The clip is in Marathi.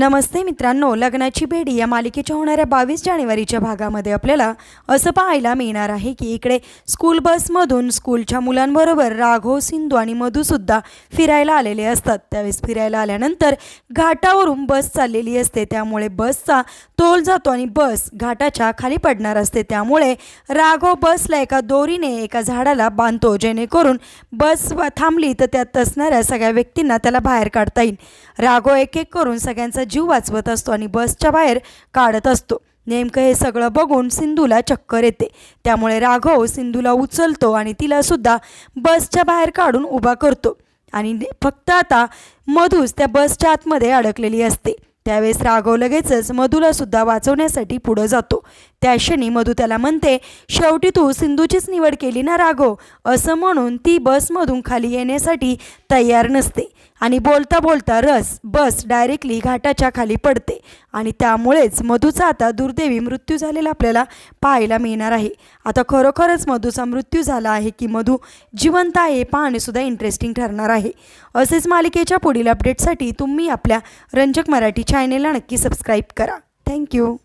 नमस्ते मित्रांनो लग्नाची बेडी या मालिकेच्या होणाऱ्या बावीस जानेवारीच्या भागामध्ये आपल्याला असं पाहायला मिळणार आहे की इकडे स्कूल बसमधून स्कूलच्या मुलांबरोबर राघव सिंधू आणि मधुसुद्धा फिरायला आलेले असतात. त्यावेळेस फिरायला आल्यानंतर घाटावरून बस चाललेली असते. त्यामुळे बसचा तोल जातो आणि बस घाटाच्या खाली पडणार असते. त्यामुळे राघव बसला एका दोरीने एका झाडाला बांधतो जेणेकरून बस थांबली तर त्यात असणाऱ्या सगळ्या व्यक्तींना त्याला बाहेर काढता येईल. राघव एक एक करून सगळ्यांचा जीव वाचवत असतो आणि बसच्या बाहेर काढत असतो. नेमकं हे सगळं बघून सिंधूला चक्कर येते. त्यामुळे राघव सिंधूला उचलतो आणि तिला सुद्धा बसच्या बाहेर काढून उभा करतो. आणि फक्त आता मधूच त्या बसच्या आतमध्ये अडकलेली असते. त्यावेळेस राघव लगेचच मधूला सुद्धा वाचवण्यासाठी पुढं जातो. त्या क्षणी मधू त्याला म्हणते शेवटी तू सिंधूचीच निवड केली ना राघव? असं म्हणून ती बसमधून खाली येण्यासाठी तयार नसते. आणि बोलता बोलता रस बस डायरेक्टली घाटाच्या खाली पडते. आणि त्यामुळेच मधूचा आता दुर्दैवी मृत्यू झालेला आपल्याला पाहायला मिळणार आहे. आता खरोखरच मधूचा मृत्यू झाला आहे की मधू जिवंत आहे पाहणेसुद्धा इंटरेस्टिंग ठरणार आहे. असेच मालिकेच्या पुढील अपडेटसाठी तुम्ही आपल्या रंजक मराठी चॅनेलला नक्की सबस्क्राईब करा. थँक्यू